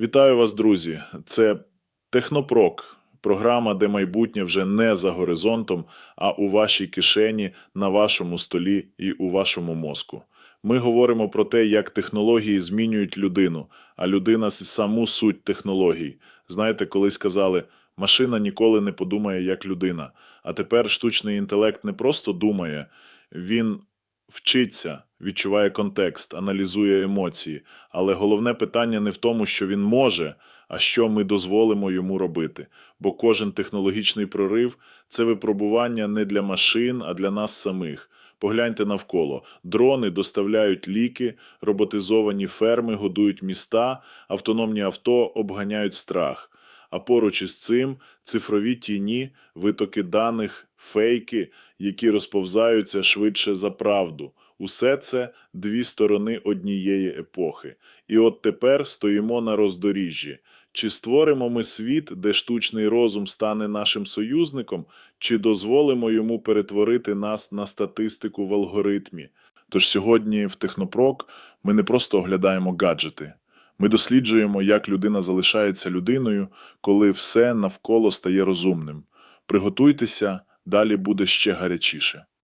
Вітаю вас, друзі! Це Технопрок, програма, де майбутнє вже не за горизонтом, а у вашій кишені, на вашому столі і у вашому мозку. Ми говоримо про те, як технології змінюють людину, а людина саму суть технологій. Знаєте, колись казали, машина ніколи не подумає як людина. А тепер штучний інтелект не просто думає, він вчиться, відчуває контекст, аналізує емоції. Але головне питання не в тому, що він може, а що ми дозволимо йому робити. Бо кожен технологічний прорив це випробування не для машин, а для нас самих. Погляньте навколо. Дрони доставляють ліки, роботизовані ферми годують міста, автономні авто обганяють страх. А поруч із цим цифрові тіні, витоки даних, фейки, які розповзаються швидше за правду. Усе це дві сторони однієї епохи. І от тепер стоїмо на роздоріжжі. Чи створимо ми світ, де штучний розум стане нашим союзником, чи дозволимо йому перетворити нас на статистику в алгоритмі? Тож сьогодні в Технопрок ми не просто оглядаємо гаджети. Ми досліджуємо, як людина залишається людиною, коли все навколо стає розумним. Приготуйтеся, далі буде ще гарячіше.